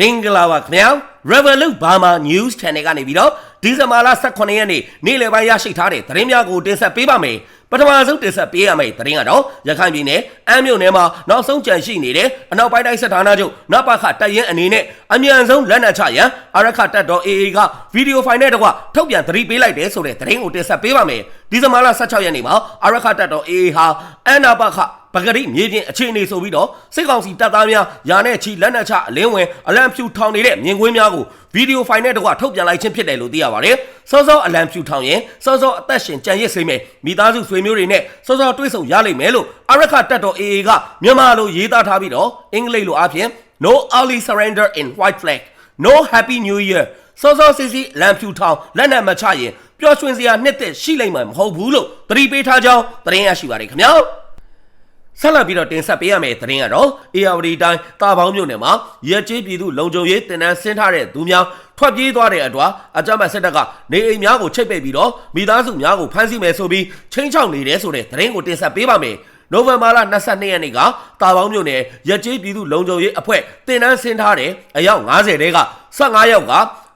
မင်္ဂလာပါခင်ဗျာ Revolut Burma News Channel ကနေပြီးတော့ဒီဇင်ဘာလ18ရက်နေ့နေ့လယ်ပိုင်းရရှိထားတဲ့သတင်းများကိုတင်ဆက်ပေးပါမယ်ပထမဆုံးတင်ဆက်ပေးရမယ့်သတင်းကတော့ရခိုင်ပြည်နယ်အမ်းမြို့နယ်မှာနောက်ဆုံးကြန့်ရှိနေတဲ့အနောက်ပိုင်းတိုင်းစစ်ဌာနချုပ်နပခတပ်ရင်းအနေနဲ့အမြန်ဆုံးလက်နက်ချရန်အရခတပ်တော် AA ကဗီဒီယိုဖိုင်နဲ့တကွထုတ်ပြန်သတိပေးလိုက်တယ်ဆိုတဲ့သတင်းကိုတင်ဆက်ပေးပါမယ်ဒီဇင်ဘာလ16ရက်နေ့မှာအရခတပ်တော် AA ဟာအမ်းနပခ ပဂရိမြေပြင်အခြေအနေဆိုပြီးတော့စစ်ကောင်စီတပ်သားများယာနဲ့ချီလက်နက်ချအလင်းဝင်အလံဖြူထောင်နေတဲ့မြင်ကွင်းများကိုဗီဒီယိုဖိုင်နဲ့တကွထုတ်ပြန်လိုက်ခြင်းဖြစ်တယ်လို့သိရပါတယ်။စောစောအလံဖြူထောင်ရင်စောစောအသက်ရှင်ကြံရစ်စေမယ်မိသားစုဆွေမျိုးတွေနဲ့စောစောတွေ့ဆုံရလိမ့်မယ်လို့အရခတပ်တော် AA ကမြန်မာလိုရေးသားထားပြီးတော့အင်္ဂလိပ်လိုအပြင် No early surrender in white flag No happy new year စောစောစီစီလံဖြူထောင်လက်နက်မချရင်ပျော်ရွှင်စရာနှစ်သက်ရှိလိမ့်မယ်မဟုတ်ဘူးလို့သတိပေးထားကြောင်းသတင်းရရှိပါတယ်ခင်ဗျာ။ ဆက်လက်ပြီးတော့တင်ဆက်ပေးရမယ့်သတင်းကတော့ ARD တိုင်းတာပေါင်းမြို့နယ်မှာရဲကြီးပြည်သူလုံခြုံရေးတင်နန်းဆင်းထားတဲ့သူများထွက်ပြေးသွားတဲ့အတွက်အကြမ်းဖက်စစ်တပ်ကနေအိမ်များကိုချိတ်ပိတ်ပြီးတော့မိသားစုများကိုဖမ်းဆီးမယ်ဆိုပြီးချင်းချောက်နေတယ်ဆိုတဲ့သတင်းကိုတင်ဆက်ပေးပါမယ်။နိုဝင်ဘာလ22ရက်နေ့ကတာပေါင်းမြို့နယ်ရဲကြီးပြည်သူလုံခြုံရေးအဖွဲ့တင်နန်းဆင်းထားတဲ့အယောက်90တဲက15ယောက်က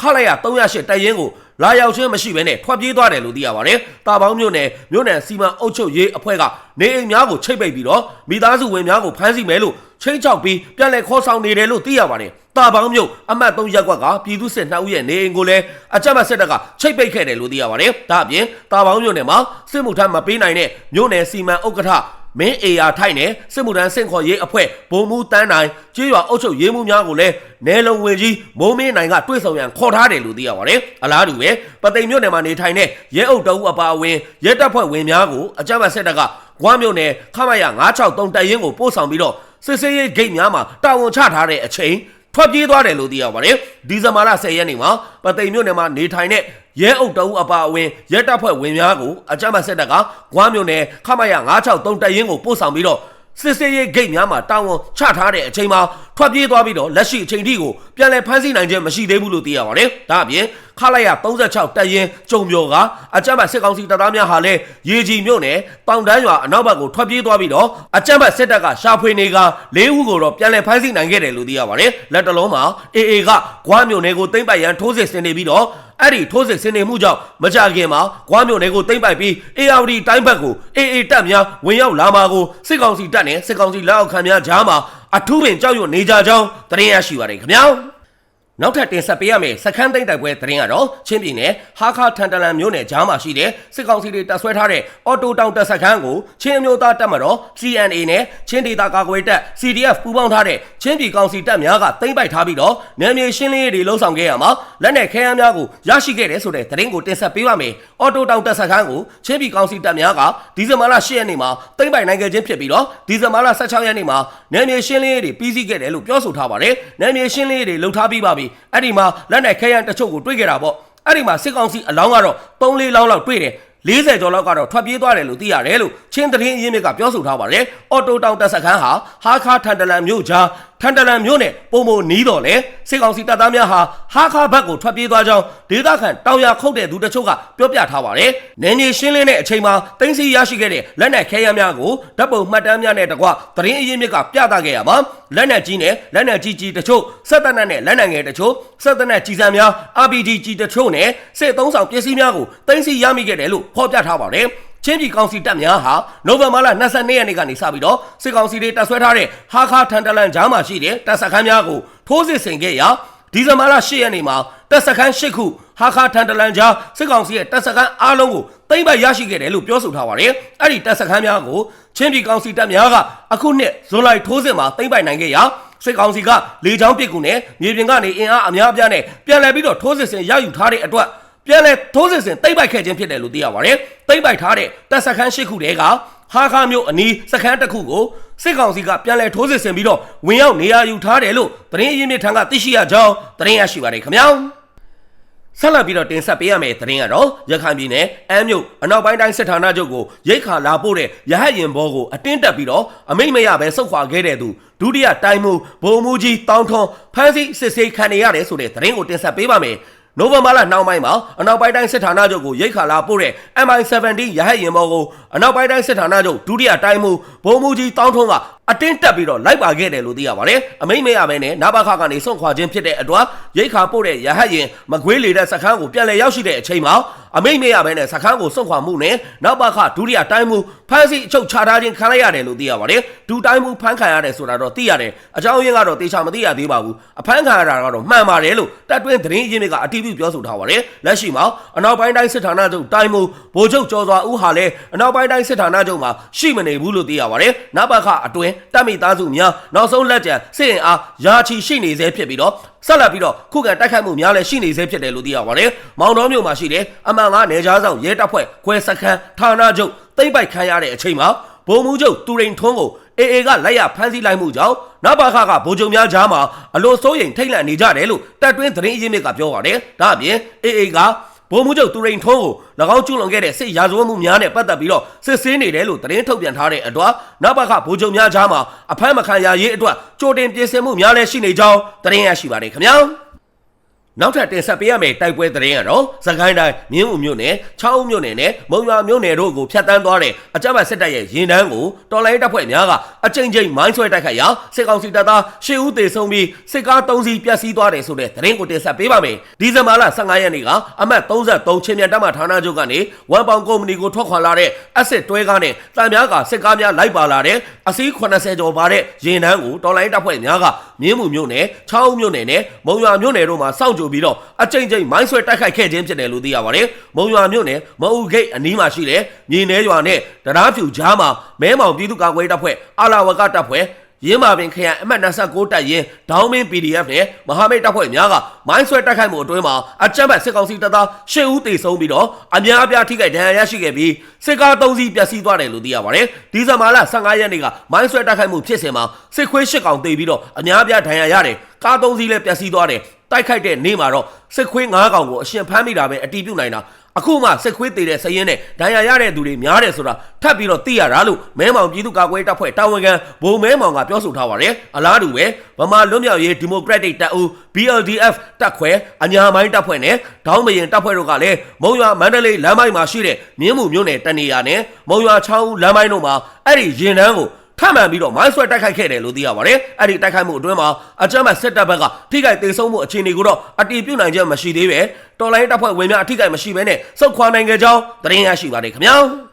ခလိုက်ရ308တိုက်ရင်ကို လာရောက်ခြင်းမရှိဘဲနဲ့ထွက်ပြေးသွားတယ်လို့သိရပါတယ်။တာပေါင်းမြို့နယ်မြို့နယ်စီမံအုပ်ချုပ်ရေးအဖွဲ့ကနေအိမ်များကိုချိတ်ပိတ်ပြီးတော့မိသားစုဝင်များကိုဖမ်းဆီးမယ်လို့ချင်းချောက်ပြီးပြန်လည်ခေါ်ဆောင်နေတယ်လို့သိရပါတယ်။တာပေါင်းမြို့အမှတ်3ရပ်ကွက်ကပြည်သူစစ်နှစ်ဦးရဲ့နေအိမ်ကိုလည်းအကြမ်းဖက်စစ်တပ်ကချိတ်ပိတ်ခဲ့တယ်လို့သိရပါတယ်။ဒါအပြင်တာပေါင်းမြို့နယ်မှာစစ်မှုထမ်းမပေးနိုင်တဲ့မြို့နယ်စီမံဥက္ကဋ္ဌ မင်းအေယာထိုက်နဲ့စစ်မှုထမ်းစင့်ခေါ်ရေးအဖွဲ့ဘုံမူတန်းနိုင်ကြေးရွာအုပ်ချုပ်ရေးမှုများကိုလည်းနယ်လုံဝင်ကြီးမိုးမင်းနိုင်ကတွေ့ဆုံရန်ခေါ်ထားတယ်လို့သိရပါတယ်။အလားတူပဲပသိမ်မြို့နယ်မှာနေထိုင်တဲ့ရဲအုပ်တအုပ်အပါအဝင်ရဲတပ်ဖွဲ့ဝင်များကိုအကြမ်းဖက်စစ်တပ်ကဂွမ်းမြို့နယ်ခမရ963တပ်ရင်းကိုပို့ဆောင်ပြီးတော့စစ်စေးရေးဂိတ်များမှာတာဝန်ချထားတဲ့အချိန် ထွက်ပြေးသွားတယ်လို့သိရပါတယ်။ဒီဇင်ဘာလ10ရက်နေ့မှာပသိမ်မြို့နယ်မှာနေထိုင်တဲ့ရဲအုပ်တအုပ်အပါအဝင်ရဲတပ်ဖွဲ့ဝင်များကိုအကြမ်းဖက်စစ်တပ်ကဂွမ်းမြို့နယ်ခမရ963တပ်ရင်းကိုပို့ဆောင်ပြီးတော့ စစ်စေးရေးဂိတ်များမှာတာဝန်ချထားတဲ့အချိန်မှာထွက်ပြေးသွားပြီးတော့လက်ရှိအချိန်ထိကိုပြန်လည်ဖမ်းဆီးနိုင်ခြင်းမရှိသေးဘူးလို့သိရပါတယ်။ဒါအပြင်ခလိုက်ရ36တပ်ရင်းကျုံပြော်ကအကြမ်းဖက်စစ်ကောင်စီတပ်သားများဟာလည်းရေကြီးမြို့နယ်တောင်တန်းရွာအနောက်ဘက်ကိုထွက်ပြေးသွားပြီးတော့အကြမ်းဖက်စစ်တပ်ကရှာဖွေနေက၄ဦးကိုတော့ပြန်လည်ဖမ်းဆီးနိုင်ခဲ့တယ်လို့သိရပါတယ်။လက်တလုံးမှာ AA ကဂွားမြို့နယ်ကိုသိမ့်ပိုက်ရန်ထိုးစစ်ဆင်နေပြီးတော့ အဲ့ဒီထိုးစစ်ဆင်နေမှုကြောင့်မကြခင်မှာဂွားမြို့နယ်ကိုသိမ့်ပိုက်ပြီး ARD တိုင်းဘက်ကို AA တပ်များဝင်ရောက်လာမှာကိုစစ်ကောင်စီတပ်နဲ့စစ်ကောင်စီလက်အောက်ခံများကြားမှာအထူးပင်ကြောက်ရွံ့နေကြကြောင်းသတင်းရရှိပါတယ်ခင်ဗျာ နောက်ထပ်တင်ဆက်ပေးရမယ့်စခန်းသိမ်းတိုက်ပွဲသတင်းကတော့ချင်းပြည်နယ်ဟာခါထန်တလန်မြို့နယ်ကြားမှာရှိတဲ့စစ်ကောင်စီတွေတပ်ဆွဲထားတဲ့အော်တိုတောင်တပ်စခန်းကိုချင်းအမျိုးသားတပ်မတော် CNA နဲ့ချင်းဒေသကာကွယ်တပ် CDF ပူးပေါင်းထားတဲ့ချင်းပြည်ကောင်စီတပ်များကသိမ်းပိုက်ထားပြီးတော့နယ်မြေရှင်းလင်းရေးတွေလှုံ့ဆော်ခဲ့ရမှာလက်နက်ခဲယမ်းများကိုရရှိခဲ့တယ်ဆိုတဲ့သတင်းကိုတင်ဆက်ပေးပါမယ်။အော်တိုတောင်တပ်စခန်းကိုချင်းပြည်ကောင်စီတပ်များကဒီဇင်ဘာလ10ရက်နေ့မှာသိမ်းပိုက်နိုင်ခဲ့ခြင်းဖြစ်ပြီးတော့ဒီဇင်ဘာလ16ရက်နေ့မှာနယ်မြေရှင်းလင်းရေးတွေပြီးစီးခဲ့တယ်လို့ပြောဆိုထားပါတယ်။နယ်မြေရှင်းလင်းရေးတွေလှုပ်ထားပြီးပါပြီ။အဲ့ဒီမှာလက်နက်ခဲယမ်းတချို့ကိုတွေ့ခဲ့တာပေါ့။အဲ့ဒီမှာစစ်ကောင်စီအလောင်းကတော့3-4လောင်းလောက်တွေ့တယ်။40ကျော်လောက်ကတော့ထွက်ပြေးသွားတယ်လို့သိရတယ်လို့ချင်းသတင်းအရင်းမြစ်ကပြောဆိုထားပါတယ်။အော်တိုတောင်တပ်စခန်းဟာဟာခါထန်တလန်မြို့ကြား ထန်တလန်မြို့နယ်ပုံမနီးတော်လေစစ်ကောင်စီတပ်သားများဟာဟာခါဘက်ကိုထွက်ပြေးသွားကြောင်းဒေသခံတောင်ရခုတ်တဲ့သူတချို့ကပြောပြထားပါတယ်။နယ်မြေရှင်းလင်းတဲ့အချိန်မှာတင်းစီရရှိခဲ့တဲ့လက်နက်ခဲယမ်းများကိုဓာတ်ပုံမှတ်တမ်းများနဲ့တကွသတင်းအရင်းမြစ်ကပြသခဲ့ရမှာလက်နက်ကြီးနဲ့လက်နက်ကြီးကြီးတချို့စက်တနက်နဲ့လက်နက်ငယ်တချို့စက်တနက်ကြီးစံများ RPG ကြီးတချို့နဲ့စစ်သုံးဆောင်ပစ္စည်းများကိုတင်းစီရမိခဲ့တယ်လို့ဖော်ပြထားပါတယ်။ ချင်းပြည်ကောင်စီတပ်များဟာနိုဝင်ဘာလ22ရက်နေ့ကနေစပြီးတော့စစ်ကောင်စီတွေတပ်ဆွဲထားတဲ့ဟာခါထန်တလန်ကြားမှာရှိတဲ့တပ်စခန်းများကိုထိုးစစ်ဆင်ခဲ့ရာဒီဇင်ဘာလ10ရက်နေ့မှာတပ်စခန်း10ခုဟာခါထန်တလန်ကြားစစ်ကောင်စီရဲ့တပ်စခန်းအားလုံးကိုသိမ်းပိုက်ရရှိခဲ့တယ်လို့ပြောဆိုထားပါတယ်။အဲ့ဒီတပ်စခန်းများကိုချင်းပြည်ကောင်စီတပ်များကအခုနှစ်ဇွန်လထိုးစစ်မှာသိမ်းပိုက်နိုင်ခဲ့ရာစစ်ကောင်စီကလေကြောင်းပစ်ကူနဲ့မြေပြင်ကနေအင်အားအများအပြားနဲ့ပြန်လည်ပြီးတော့ထိုးစစ်ဆင်ရယူထားတဲ့အတွက် ပြန်လဲထိုးစစ်ဆင်တိမ့်ပိုက်ခဲ့ခြင်းဖြစ်တယ်လို့သိရပါတယ်။တိမ့်ပိုက်ထားတဲ့တပ်စခန်း၈ခုတည်းကဟာခါမျိုးအနီးစခန်းတစ်ခုကိုစစ်ကောင်စီကပြန်လဲထိုးစစ်ဆင်ပြီးတော့ဝင်ရောက်နေရာယူထားတယ်လို့သတင်းအရင်းမြစ်ထံကသိရှိရကြောင်းသတင်းရရှိပါတယ်ခင်ဗျာ။ဆက်လက်ပြီးတော့တင်ဆက်ပေးရမယ့်သတင်းကတော့ရခိုင်ပြည်နယ်အမ်းမြို့အနောက်ပိုင်းတိုင်းစစ်ဌာနချုပ်ကိုရိတ်ခါလာပို့တဲ့ရဟတ်ရင်ဘောကိုအတင်းတက်ပြီးတော့အမိတ်မရပဲဆုတ်ခွာခဲ့တဲ့သူဒုတိယတိုင်းမှုဘုံမူကြီးတောင်းထွန်းဖမ်းဆီးစစ်ဆေးခံနေရတယ်ဆိုတဲ့သတင်းကိုတင်ဆက်ပေးပါမယ်။ နိုဝင်ဘာလနှောင်းပိုင်းမှာအနောက်ပိုင်းတိုင်းစစ်ဌာနချုပ်ကိုရိတ်ခါလာပို့တဲ့ MI-17 ရဟတ်ရင်ဘောကိုအနောက်ပိုင်းတိုင်းစစ်ဌာနချုပ်ဒုတိယတိုင်းမှုဘုံမူကြီးတောင်းထွန်းက အတင်းတက်ပြီးတော့လိုက်ပါခဲ့တယ်လို့သိရပါတယ်အမိမ့်မရဘဲနဲ့နဘခကနေစွန့်ခွာခြင်းဖြစ်တဲ့အတွက်ရိတ်ခါပို့တဲ့ရဟတ်ရင်မကွေးလေတဲ့စခန်းကိုပြန်လည်ရောက်ရှိတဲ့အချိန်မှာအမိမ့်မရဘဲနဲ့စခန်းကိုစွန့်ခွာမှုနဲ့နဘခဒုတိယတိုင်းမှုဖမ်းဆီးအချုပ်ချထားခြင်းခံလိုက်ရတယ်လို့သိရပါတယ်ဒူတိုင်းမှုဖမ်းခံရတယ်ဆိုတာတော့သိရတယ်အကြောင်းရင်းကတော့တေချာမသိရသေးပါဘူးအဖမ်းခံရတာကတော့မှန်ပါတယ်လို့တပ်တွင်းသတင်းရင်းမြစ်ကအတီးပြုပြောဆိုထားပါတယ်လက်ရှိမှာအနောက်ပိုင်းတိုင်းစစ်ဌာနချုပ်တိုင်းမှုဗိုလ်ချုပ်ကျော်စွာဦးဟာလည်းအနောက်ပိုင်းတိုင်းစစ်ဌာနချုပ်မှာရှိမနေဘူးလို့သိရပါတယ်နဘခအတွင်းတပ်မိသားစုများနောက်ဆုံးလက်ကျန်စစ်ရင်အားယာချီရှိနေသေးဖြစ်ပြီးတော့ဆက်လက်ပြီးတော့ခုခံတိုက်ခိုက်မှုများလည်းရှိနေသေးဖြစ်တယ်လို့သိရပါတယ်။မောင်တော်မြို့မှာရှိတဲ့အမှန်ကနေကြားဆောင်ရဲတပ်ဖွဲ့ခွဲစခန်းဌာနချုပ်သိမ့်ပိုက်ခံရတဲ့အချိန်မှာဗိုလ်မှူးချုပ်တူရိန်ထွန်းကိုအေအေကလက်ရဖမ်းဆီးလိုက်မှုကြောင့်နဘာခကဗိုလ်ချုပ်များကြားမှာအလို့စိုးရိမ်ထိတ်လန့်နေကြတယ်လို့တပ်တွင်းသတင်းအရင်းမြစ်ကပြောပါတယ်။ဒါအပြင်အေအေက ဗိုလ်မှူးချုပ်တူရိန်ထွန်းကို၎င်းကျူးလွန်ခဲ့တဲ့စစ်ရာဇဝတ်မှုများနဲ့ပတ်သက်ပြီးတော့စစ်ဆေးနေတယ်လို့သတင်းထုတ်ပြန်ထားတဲ့အတွက်နဘခဗိုလ်ချုပ်များကြားမှာအဖမ်းမခံရရေးအတွက်ကြိုတင်ပြင်ဆင်မှုများလည်းရှိနေကြောင်းသတင်းရရှိပါတယ်ခင်ဗျာ။ နောက်ထပ်တင်ဆက်ပေးရမယ့်တိုက်ပွဲသတင်းကတော့စကိုင်းတိုင်းမြင်းဦးမြို့နယ်ချောင်းဦးမြို့နယ်နဲ့မုံရွာမြို့နယ်တို့ကိုဖျက်ဆီးသွားတဲ့အကြမ်းဖက်စစ်တပ်ရဲ့ရင်တန်းကိုတော်လိုင်းတပ်ဖွဲ့များကအကြိမ်ကြိမ်မိုင်းဆွဲတိုက်ခိုက်ရာစစ်ကောင်စီတပ်သား၈ဦးသေဆုံးပြီးစစ်ကား၃စီးပျက်စီးသွားတယ်ဆိုတဲ့သတင်းကိုတင်ဆက်ပေးပါမယ်။ဒီဇင်ဘာလ15ရက်နေ့ကအမှတ်33ချင်းမြန်တပ်မဌာနချုပ်ကနေဝမ်ပေါင်ကုမ္ပဏီကိုထွက်ခွာလာတဲ့အက်စစ်တွဲကားနဲ့တံများကစစ်ကားများလိုက်ပါလာတဲ့အစီး80ကျော်ပါတဲ့ရင်တန်းကိုတော်လိုင်းတပ်ဖွဲ့များကမြင်းမှုမြို့နယ်ချောင်းဦးမြို့နယ်နဲ့မုံရွာမြို့နယ်တို့မှာစောင့်ကြိုပြီးတော့အကြိမ်ကြိမ်မိုင်းဆွဲတိုက်ခိုက်ခဲ့ခြင်းဖြစ်တယ်လို့သိရပါတယ်။မုံရွာမြို့နယ်မအူဂိတ်အနီးမှာရှိတဲ့မြေ내ရွာနဲ့တရားဖြူကြားမှာမဲမောင်ပြည်သူ့ကာကွယ်တပ်ဖွဲ့အာလာဝကတပ်ဖွဲ့ရင်းမာပင်ခရိုင်အမှတ်29တပ်ရင်းဒေါင်းမင်း PDF နဲ့မဟာမိတ်တပ်ဖွဲ့များကမိုင်းဆွဲတိုက်ခိုက်မှုအတွင်းမှာအကြမ်းဖက်စစ်ကောင်စီတပ်သား10ဦးသေဆုံးပြီးတော့အများအပြားထိခိုက်ဒဏ်ရာရရှိခဲ့ပြီးစစ်ကား3စီးပျက်စီးသွားတယ်လို့သိရပါတယ်။ဒီဇင်ဘာလ15ရက်နေ့ကမိုင်းဆွဲတိုက်ခိုက်မှုဖြစ်စဉ်မှာစစ်ခွေး၈ကောင်သေပြီးတော့အများအပြားဒဏ်ရာရတယ်။ကား3စီးလည်းပျက်စီးသွားတယ်။ တိုက်ခိုက်တဲ့နေ့မှာတော့စစ်ခွေး9ကောင်ကိုအရှင်ဖမ်းမိတာပဲအတီးပြုတ်နိုင်တာအခုမှစစ်ခွေးသေးတဲ့စရင်နဲ့ဒဏ်ရာရတဲ့သူတွေများတယ်ဆိုတာထပ်ပြီးတော့သိရတာလို့မဲမောင်ပြည်သူ့ကာကွယ်တပ်ဖွဲ့တာဝန်ခံဗိုလ်မဲမောင်ကပြောဆိုထားပါတယ်အလားတူပဲဗမာလွတ်မြောက်ရေးဒီမိုကရက်တစ်တပ်ဦး BLDF တပ်ခွဲအညာမိုင်းတပ်ဖွဲ့နဲ့ဒေါင်းမရင်တပ်ဖွဲ့တို့ကလည်းမုံရွာမန္တလေးလမ်းမိုင်းမှာရှိတဲ့မြင်းမှုမြို့နယ်တနေရာနဲ့မုံရွာချောင်းဦးလမ်းမိုင်းတို့မှာအဲ့ဒီရင်တန်းကို ထမှန်ပြီးတော့မိုင်းဆွဲတိုက်ခိုက်ခဲ့တယ်လို့သိရပါတယ်။အဲ့ဒီတိုက်ခိုက်မှုအတွင်းမှာအကြမ်းဖက်စစ်တပ်ဘက်ကထိခိုက်ဒေဆုံးမှုအခြေအနေကိုတော့အတည်ပြုနိုင်ချက်မရှိသေးပဲတော်လိုင်းတပ်ဖွဲ့ဝင်များအထိခိုက်မရှိဘဲနဲ့စုခွာနိုင်ကြကြောင်းသတင်းရရှိပါတယ်ခင်ဗျာ။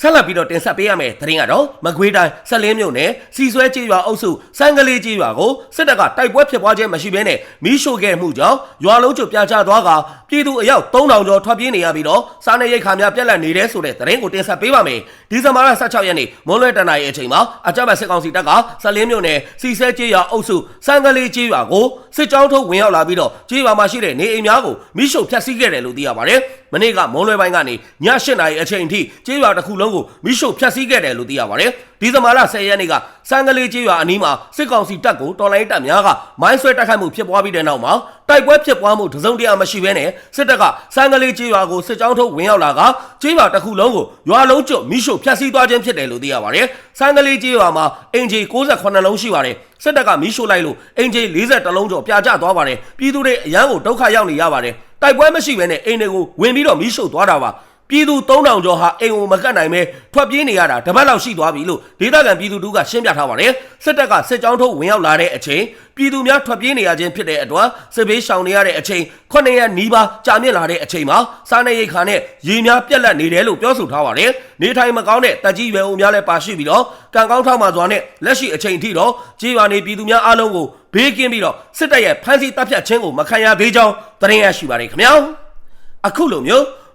ဆက်လက်ပြီးတော့တင်ဆက်ပေးရမယ့်သတင်းကတော့မကွေးတိုင်းဆက်လင်းမြို့နယ်စီဆွဲကြေးရွာအုပ်စုစံကလေးကြေးရွာကိုစစ်တပ်ကတိုက်ပွဲဖြစ်ပွားခြင်းမရှိဘဲနဲ့မီးရှို့ခဲ့မှုကြောင့်ရွာလုံးကျွပြာချသွားကပြည်သူအယောက်3000ကျော်ထွက်ပြေးနေရပြီးတော့စားနေရိတ်ခါများပြက်လက်နေတဲ့ဆိုတဲ့သတင်းကိုတင်ဆက်ပေးပါမယ်။ဒီဇင်ဘာလ16ရက်နေ့မွန်းလွဲတနင်္လာရီအချိန်မှာအကြမ်းဖက်စစ်ကောင်စီတပ်ကဆက်လင်းမြို့နယ်စီဆွဲကြေးရွာအုပ်စုစံကလေးကြေးရွာကိုစစ်ကြောင်းထုတ်ဝင်ရောက်လာပြီးတော့ကြေးရွာမှာရှိတဲ့နေအိမ်များကိုမီးရှို့ဖျက်ဆီးခဲ့တယ်လို့သိရပါတယ်။မနေ့ကမွန်းလွဲပိုင်းကနေည8နာရီအချိန်ထိကြေးရွာတစ်ခုလုံးကိုမီးရှို့ဖျက်ဆီးခဲ့တယ်လို့သိရပါတယ်။ဒီဇင်ဘာလ10ရက်နေ့ကစံကလေးကျေးရွာအနီးမှာစစ်ကောင်စီတပ်ကိုတော်လိုင်းတပ်များကမိုင်းဆွဲတိုက်ခိုက်မှုဖြစ်ပွားပြီးတဲ့နောက်မှာတိုက်ပွဲဖြစ်ပွားမှုတစုံတရာမရှိဘဲနဲ့စစ်တပ်ကစံကလေးကျေးရွာကိုစစ်ကြောင်းထုတ်ဝင်ရောက်လာကကျေးရွာတစ်ခုလုံးကိုရွာလုံးကျွတ်မိရှို့ဖျက်ဆီးသွားခြင်းဖြစ်တယ်လို့သိရပါတယ်။စံကလေးကျေးရွာမှာအင်ဂျီ68လုံးရှိပါတယ်။စစ်တပ်ကမိရှို့လိုက်လို့အင်ဂျီ40လုံးကျော်ပြာကျသွားပါတယ်။ပြည်သူတွေအရန်ကိုဒုက္ခရောက်နေရပါတယ်။တိုက်ပွဲမရှိဘဲနဲ့အိမ်တွေကိုဝင်ပြီးတော့မိရှို့သွားတာပါ။ ပြည်သူ3000ကျော်ဟာအိမ်ကိုမကတ်နိုင်ပဲထွက်ပြေးနေရတာတပတ်လောက်ရှိသွားပြီလို့ဒေသခံပြည်သူတို့ကရှင်းပြထားပါတယ်စစ်တပ်ကစစ်ကြောင်းထုတ်ဝင်ရောက်လာတဲ့အချိန်ပြည်သူများထွက်ပြေးနေရခြင်းဖြစ်တဲ့အတွက်စစ်ဘေးရှောင်နေရတဲ့အချိန်9ရက်နီးပါးကြာမြင့်လာတဲ့အချိန်မှာစားနေရိတ်ခါနဲ့ရေများပြက်လက်နေတယ်လို့ပြောဆိုထားပါတယ်နေထိုင်မကောင်းတဲ့တက်ကြီးရွယ်အိုများလည်းပါရှိပြီးတော့ကံကောင်းထောက်မှစွာနဲ့လက်ရှိအချိန်ထိတော့ကြေးရွာနေပြည်သူများအားလုံးကိုဘေးကင်းပြီးတော့စစ်တပ်ရဲ့ဖမ်းဆီးတပ်ဖြတ်ခြင်းကိုမခံရသေးကြောင်းသတင်းရရှိပါတယ်ခင်ဗျာအခုလိုမျိုး